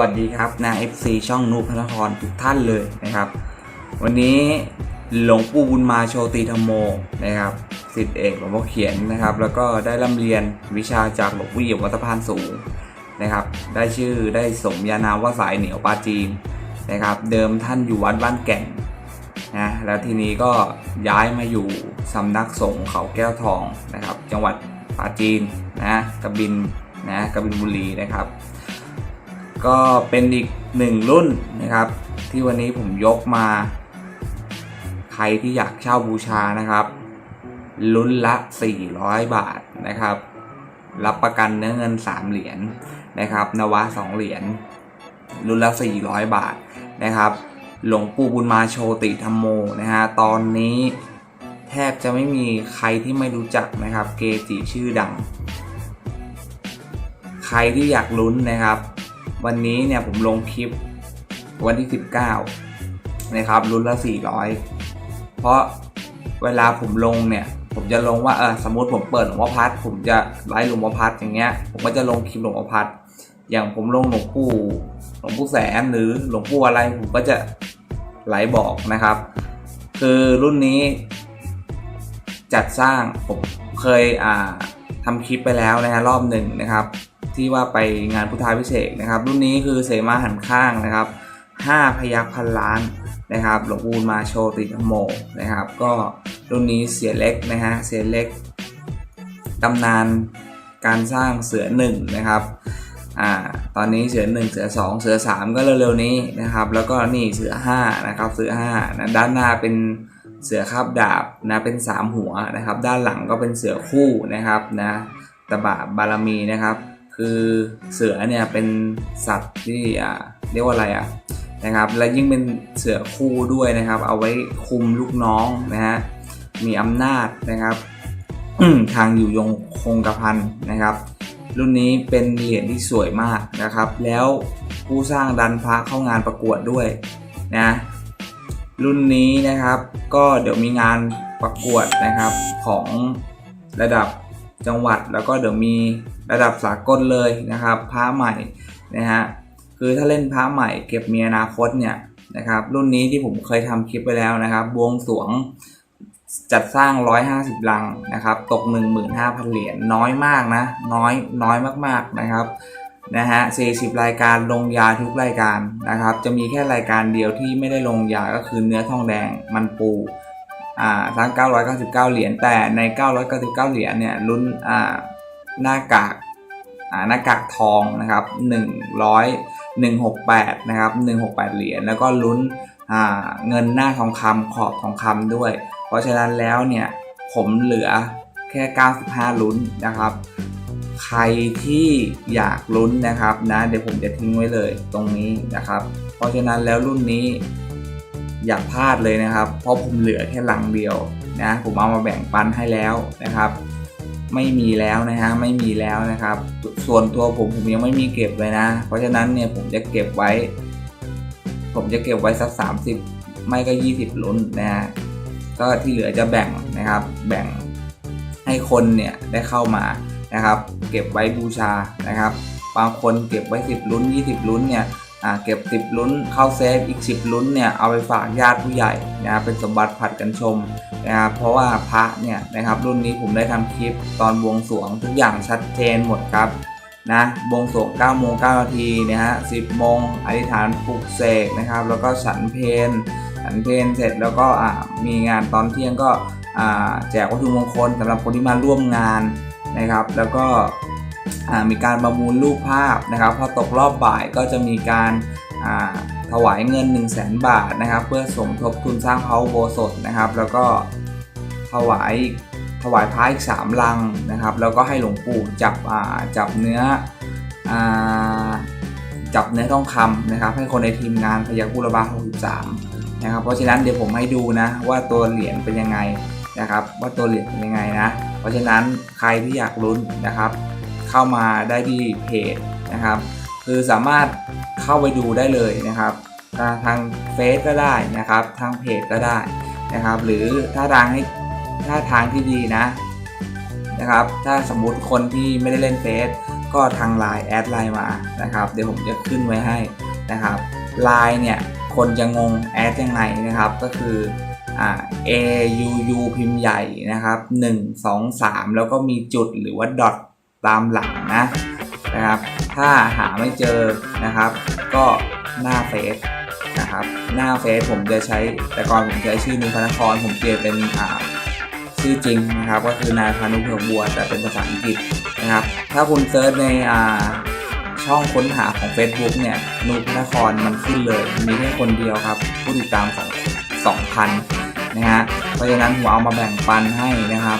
สวัสดีครับนา FC ช่องนูพนครทุกท่านเลยนะครับ วันนี้หลวงปู่บุญมาโชติธรรมโมนะครับสิทธิเอกหลวงพ่อเขียนนะครับ แล้วก็ได้ร่ำเรียนวิชาจากหลวงปู่เหี่ยววัดสะพานสูงนะครับ ได้ชื่อได้สมญานามว่าสายเหนียวปลาจีนนะครับ เดิมท่านอยู่วัดบ้านแก่นนะแล้วทีนี้ก็ย้ายมาอยู่สำนักสงฆ์เขาแก้วทองนะครับ จังหวัดปราจีนนะกบินนะกบินบุรีนะครับ ก็เป็นอีกหนึ่งรุ่นนะครับ ที่วันนี้ผมยกมา ใครที่อยากเช่าบูชานะครับ รุ่นละ 400 บาทนะครับ รับประกันเนื้อเงิน 3 เหรียญนะครับ นวะ 2 เหรียญรุ่นละ 400 บาทนะครับ หลวงปู่บุญมาโชติธรรมโมนะฮะตอนนี้แทบจะไม่มีใครที่ไม่รู้จักนะครับ เกจิชื่อดัง ใครที่อยากลุ้นนะครับ วันนี้เนี่ยผมลงคลิปวันที่ 19 นะครับรุ่นละ 400 เพราะเวลาผมลงเนี่ย ผมจะลงว่าเออสมมติผมเปิดหลวงพ่อพัดผมจะไลฟ์หลวงพ่อพัดอย่างเงี้ย ผมก็จะลงคลิปหลวงพ่อพัดอย่างผมลงหลวงปู่หลวงปู่แสนหรือหลวงปู่อะไรผมก็จะไลฟ์บอกนะครับ คือรุ่นนี้จัดสร้างผมเคยอ่าทำคลิปไปแล้วนะฮะรอบหนึ่งนะครับ ที่ว่าไปงานพุทธาพิเศษนะครับ รุ่นนี้คือเสมาหันข้างนะครับ5พยักพันล้านนะครับหลวงปู่มาโชติธรรมโมนะครับ ก็รุ่นนี้เสียเล็กนะฮะเสียเล็กตำนานการสร้างเสือหนึ่งนะครับอ่าตอนนี้เสือหนึ่งเสือสองเสือสามก็เร็วๆนี้นะครับ แล้วก็นี่เสือห้านะครับเสือห้านะด้านหน้าเป็นเสือคาบดาบนะเป็นสามหัวนะครับ ด้านหลังก็เป็นเสือคู่นะครับนะตบะบารมีนะครับ คือเสือเนี่ยเป็นสัตว์ที่อ่าเรียกว่าอะไรอะนะครับ และยิ่งเป็นเสือคู่ด้วยนะครับ เอาไว้คุมลูกน้องนะฮะมีอำนาจนะครับทางอยู่ยงคงกระพันนะครับ รุ่นนี้เป็นเหรียญที่สวยมากนะครับ แล้วผู้สร้างดันพระเข้างานประกวดด้วยนะรุ่นนี้นะครับ ก็เดี๋ยวมีงานประกวดนะครับของระดับ จังหวัดแล้วก็เดี๋ยวมีระดับสากลเลยนะครับพระใหม่นะฮะคือถ้าเล่นพระใหม่เก็บมีอนาคตเนี่ยนะครับรุ่นนี้ที่ผมเคยทำคลิปไปแล้วนะครับ บวงสวงจัดสร้าง 150 ลังนะครับ ตก 15,000 เหรียญน้อยมากนะ น้อยน้อยมากๆนะครับนะฮะ40 รายการลงยาทุกรายการนะครับ จะมีแค่รายการเดียวที่ไม่ได้ลงยาก็คือเนื้อทองแดงมันปู อ่าทั้ง999 เหรียญแต่ใน 999 เหรียญเนี่ยรุ่นอ่าหน้ากากอ่าหน้ากากทองนะครับ100 168นะครับ168 เหรียญแล้วก็ลุ้นอ่าเงินหน้าทองคำขอบทองคำด้วย เพราะฉะนั้นแล้วเนี่ยผมเหลือแค่ 95 ลุ้นนะครับ ใครที่อยากลุ้นนะครับนะเดี๋ยวผมจะทิ้งไว้เลยตรงนี้นะครับ เพราะฉะนั้นแล้วรุ่นนี้ อย่าพลาดเลยนะครับ เพราะผมเหลือแค่ลังเดียวนะผมเอามาแบ่งปันให้แล้วนะครับ ไม่มีแล้วนะฮะไม่มีแล้วนะครับ ส่วนตัวผมผมยังไม่มีเก็บเลยนะ เพราะฉะนั้นเนี่ยผมจะเก็บไว้ ผมจะเก็บไว้สัก 30 ไม่ก็ 20ลุ้นนะฮะก็ที่เหลือจะแบ่งนะครับ แบ่งให้คนเนี่ยได้เข้ามานะครับ เก็บไว้บูชานะครับบางคนเก็บไว้ 10ลุ้น 20ลุ้นเนี่ย เก็บ 10 ลุ้นเข้าเซฟอีก 10 ลุ้นเนี่ยเอาไปฝากญาติผู้ใหญ่นะครับเป็นสมบัติผัดกันชมนะครับเพราะว่าพระเนี่ยนะครับรุ่นนี้ผมได้ทำคลิปตอนบวงสรวงทุกอย่างชัดเจนหมดครับนะบวงสรวง9โมง9นาทีนะฮะ10โมงอธิษฐานปลุกเสกนะครับ แล้วก็ฉันเพลฉันเพลเสร็จแล้วก็มีงานตอนเที่ยงก็แจกวัตถุมงคลสำหรับคนที่มาร่วมงานนะครับ แล้วก็ มีการประมูลรูปภาพนะครับพอตกรอบบ่ายก็จะมีการาถวายเงิน 1 0 0 0 0แบาทนะครับ เพื่อสมทบทุนสร้างพระอุโบสถนะครับ แล้วก็ถวายถวายพระอีกสามลังนะครับ แล้วก็ให้หลวงปู่จับจับเนื้ออจับเนื้อทองคำนะครับ ให้คนในทีมงานพยัคฆ์บุรบา63นะครับ เพราะฉะนั้นเดี๋ยวผมให้ดูนะว่าตัวเหรียญเป็นยังไงนะครับ ว่าตัวเหรียญเป็นยังไงนะ เพราะฉะนั้นใครที่อยากลุ้นนะครับ เข้ามาได้ที่เพจนะครับ คือสามารถเข้าไปดูได้เลยนะครับทางทางเฟซก็ได้นะครับ ทางเพจก็ได้นะครับ หรือถ้าทางให้ถ้าทางที่ดีนะนะครับ ถ้าสมมุติคนที่ไม่ได้เล่นเฟซก็ทางไลน์แอดไลน์มานะครับ เดี๋ยวผมจะขึ้นไว้ให้นะครับไลน์เนี่ยคนจะงงแอดยังไงนะครับก็คืออ่า A U U พิมพ์ใหญ่นะครับ 1 2 3 แล้วก็มีจุดหรือว่าดอท ตามหลังนะนะครับ ถ้าหาไม่เจอนะครับ ก็หน้าเฟซนะครับ หน้าเฟซผมจะใช้แต่ก่อนผมใช้ชื่อนุพนครผมเปลี่ยนเป็นอ่าชื่อจริงนะครับ ก็คือนายพานุเผือกบัวแต่เป็นภาษาอังกฤษนะครับ ถ้าคุณเซิร์ชในอ่าช่องค้นหาของ Facebook เนี่ยนุพนครมันขึ้นเลย มีแค่คนเดียวครับ ผู้ติดตามสองสองพันนะฮะเพราะฉะนั้นผมเอามาแบ่งปันให้นะครับ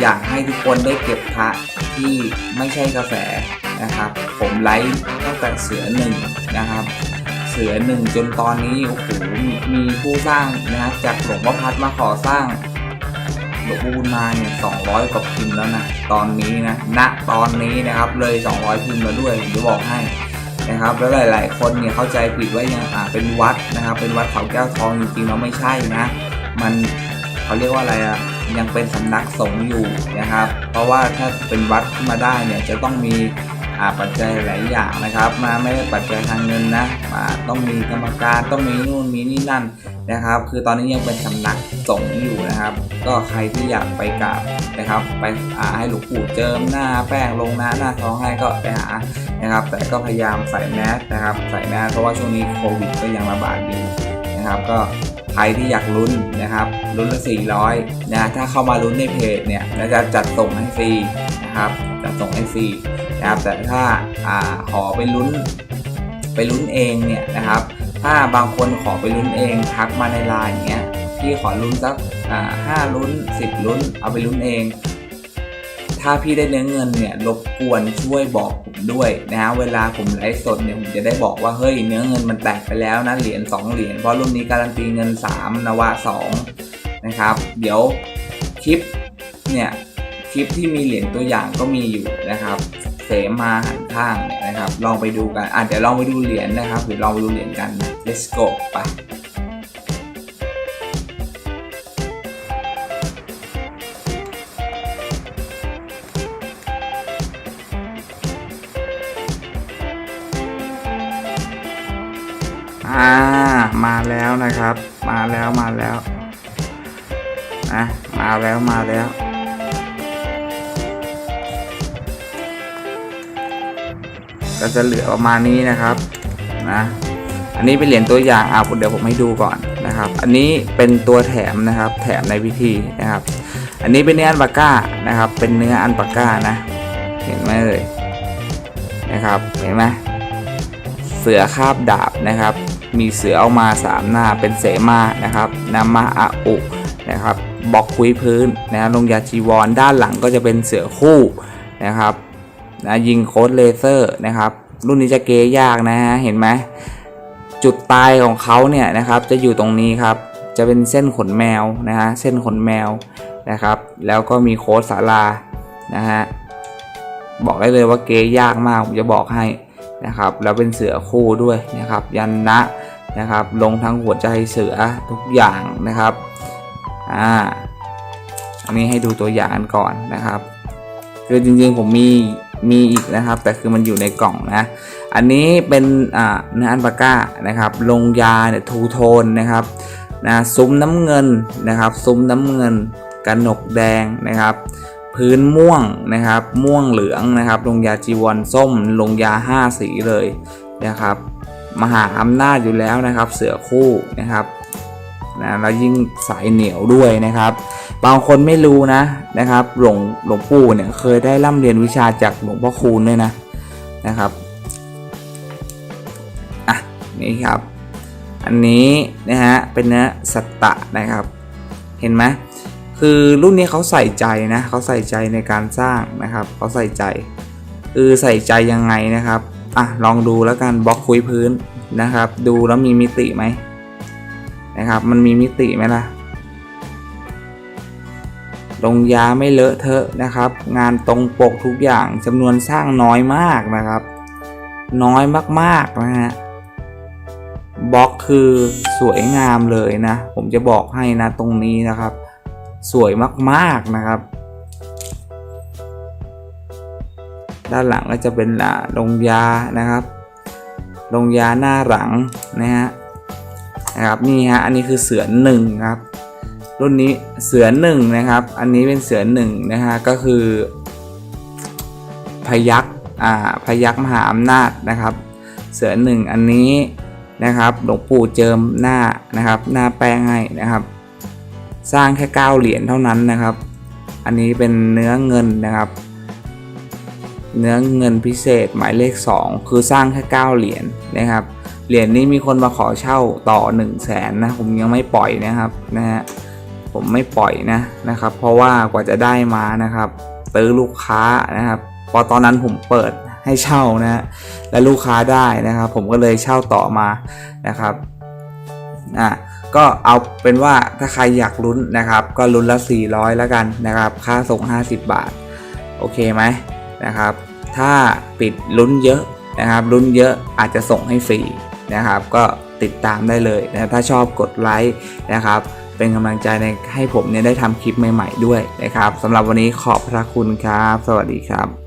อยากให้ทุกคนได้เก็บพระที่ไม่ใช่กระแสนะครับ ผมไลฟ์ตั้งแต่เสือหนึ่งนะครับ เสือหนึ่งจนตอนนี้โอ้โหมีผู้สร้างนะครับจากหลวงพ่อพัดมาขอสร้างหลวงปู่บุญมาเนี่ยสองร้อยกว่าพิมพ์แล้วนะตอนนี้นะณตอนนี้นะครับเลย 200 พิมพ์มาด้วยผมจะบอกให้นะครับแล้วหลาย ๆ คนเนี่ยเข้าใจผิดว่ายังอ่าเป็นวัดนะครับ เป็นวัดเขาแก้วทองจริงๆแล้วไม่ใช่นะ มันเขาเรียกว่าอะไรอะ ยังเป็นสำนักสงฆ์อยู่นะครับ เพราะว่าถ้าเป็นวัดขึ้นมาได้เนี่ยจะต้องมีปัจจัยหลายอย่างนะครับ มาไม่ได้ปัจจัยทางเงินนะมาต้องมีกรรมการต้องมีนู่นมีนี่นั่นนะครับ คือตอนนี้ยังเป็นสำนักสงฆ์อยู่นะครับ ก็ใครที่อยากไปกราบนะครับ ไปให้หลวงปู่เจิมหน้าแป้งลงหน้าหน้าท้องให้ก็ไปหานะครับ แต่ก็พยายามใส่แมสนะครับ ใส่แมสเพราะว่าช่วงนี้โควิดก็ยังระบาดอยู่นะครับ ก็ ใครที่อยากลุ้นนะครับลุ้นละ400นะถ้าเข้ามาลุ้นในเพจเนี่ยเราจะจัดส่งให้ฟรีนะครับจัดส่งให้ฟรีนะครับแต่ถ้าอ่าขอไปลุ้นไปลุ้นเองเนี่ยนะครับถ้าบางคนขอไปลุ้นเองทักมาในไลน์อย่างเงี้ยพี่ขอลุ้นสักอ่าห้าลุ้น 10 ลุ้น เอาไปลุ้นเอง ถ้าพี่ได้เนื้อเงินเนี่ยรบกวนช่วยบอก ด้วยนะฮะเวลาผมไลฟ์สดเนี่ยผมจะได้บอกว่าเฮ้ยเนื้อเงินมันแตกไปแล้วนะเหรียญ2เหรียญเพราะรุ่นนี้การันตีเงิน 3 นวะ2นะครับเดี๋ยวคลิปเนี่ยคลิปที่มีเหรียญตัวอย่างก็มีอยู่นะครับเสมาหันข้างเนี่ยนะครับลองไปดูกันอะเดี๋ยวลองไปดูเหรียญนะครับ หรือลองไปดูเหรียญกัน let's go ไป อ่า มาแล้วนะครับ มาแล้วมาแล้วนะมาแล้วมาแล้วก็จะเหลือประมาณนี้นะครับนะอันนี้เป็นเหรียญตัวอย่างเอะเดี๋ยวผมให้ดูก่อนนะครับ อันนี้เป็นตัวแถมนะครับ แถมในพิธีนะครับ อันนี้เป็นเนื้ออันปาก้านะครับ เป็นเนื้ออันปาก้านะ เห็นไหมเอ่ยนะครับเห็นไหมเสือคาบดาบนะครับ มีเสือเอามา 3 หน้าเป็นเสมานะครับนามาอาอุนะครับบล็อกคุยพื้นนะลงยาจีวรด้านหลังก็จะเป็นเสือคู่นะครับนะยิงโค้ดเลเซอร์นะครับ รุ่นนี้จะเกยยากนะฮะเห็นไหมจุดตายของเขาเนี่ยนะครับจะอยู่ตรงนี้ครับ จะเป็นเส้นขนแมวนะฮะเส้นขนแมวนะครับ แล้วก็มีโค้ดสารานะฮะบอกได้เลยว่าเกยยากมากผมจะบอกให้ นะครับแล้วเป็นเสือคู่ด้วยนะครับยันนะนะครับลงทั้งหัวใจเสือทุกอย่างนะครับอ่าอันนี้ให้ดูตัวอย่างกันก่อนนะครับคือจริงๆผมมีมีอีกนะครับ แต่คือมันอยู่ในกล่องนะ อันนี้เป็นอ่าเนื้ออันปาก้านะครับ ลงยาเนี่ยทูโทนนะครับนะซุ้มน้ำเงินนะครับ ซุ้มน้ำเงินกันหนกแดงนะครับ พื้นม่วงนะครับ ม่วงเหลืองนะครับลงยาจีวรส้มลงยา 5 สีเลยนะครับ มหาอำนาจอยู่แล้วนะครับ เสือคู่นะครับนะแล้วยิ่งสายเหนียวด้วยนะครับ บางคนไม่รู้นะนะครับหลวงหลวงปู่เนี่ยเคยได้ร่ำเรียนวิชาจากหลวงพ่อคูณด้วยนะนะครับอะนี่ครับ อันนี้นะฮะเป็นเนื้อสัตตะนะครับ เห็นไหม คือรุ่นนี้เขาใส่ใจนะเขาใส่ใจในการสร้างนะครับเขาใส่ใจ คือใส่ใจยังไงนะครับอะลองดูแล้วกันบล็อกคุยพื้นนะครับ ดูแล้วมีมิติไหมนะครับ มันมีมิติไหมล่ะลงยาไม่เลอะเทอะนะครับ งานตรงปกทุกอย่างจำนวนสร้างน้อยมากนะครับ น้อยมากๆนะฮะบล็อกคือสวยงามเลยนะ ผมจะบอกให้นะตรงนี้นะครับ สวยมากๆนะครับ ด้านหลังก็จะเป็นอ่าลงยานะครับลงยาหน้าหลังนะฮะนะครับนี่ฮะอันนี้คือเสือหนึ่งครับ รุ่นนี้เสือหนึ่งนะครับ อันนี้เป็นเสือหนึ่งนะฮะก็คือ พยักอ่าพยักมหาอำนาจนะครับ เสือหนึ่งอันนี้นะครับหลวงปู่เจิมหน้านะครับ หน้าแป้งให้นะครับ สร้างแค่9เหรียญเท่านั้นนะครับ อันนี้เป็นเนื้อเงินนะครับ เนื้อเงินพิเศษหมายเลข 2 คือสร้างแค่9เหรียญนะครับ เหรียญนี้มีคนมาขอเช่าต่อ 1 0 0 0 0แสนนะผมยังไม่ปล่อยนะครับนะฮะผมไม่ปล่อยนะนะครับ เพราะว่ากว่าจะได้มานะครับตื้อลูกค้านะครับ พอตอนนั้นผมเปิดให้เช่านะฮะและลูกค้าได้นะครับ ผมก็เลยเช่าต่อมานะครับอะ ก็เอาเป็นว่าถ้าใครอยากลุ้นนะครับ ก็ลุ้นละ 400 แล้วกันนะครับ ค่าส่ง 50 บาท โอเคไหมนะครับ ถ้าปิดลุ้นเยอะนะครับลุ้นเยอะอาจจะส่งให้ฟรีนะครับ ก็ติดตามได้เลยนะถ้าชอบกดไลค์นะครับ เป็นกำลังใจในให้ผมเนี่ยได้ทำคลิปใหม่ ๆ ด้วยนะครับสำหรับวันนี้ขอบพระคุณครับ สวัสดีครับ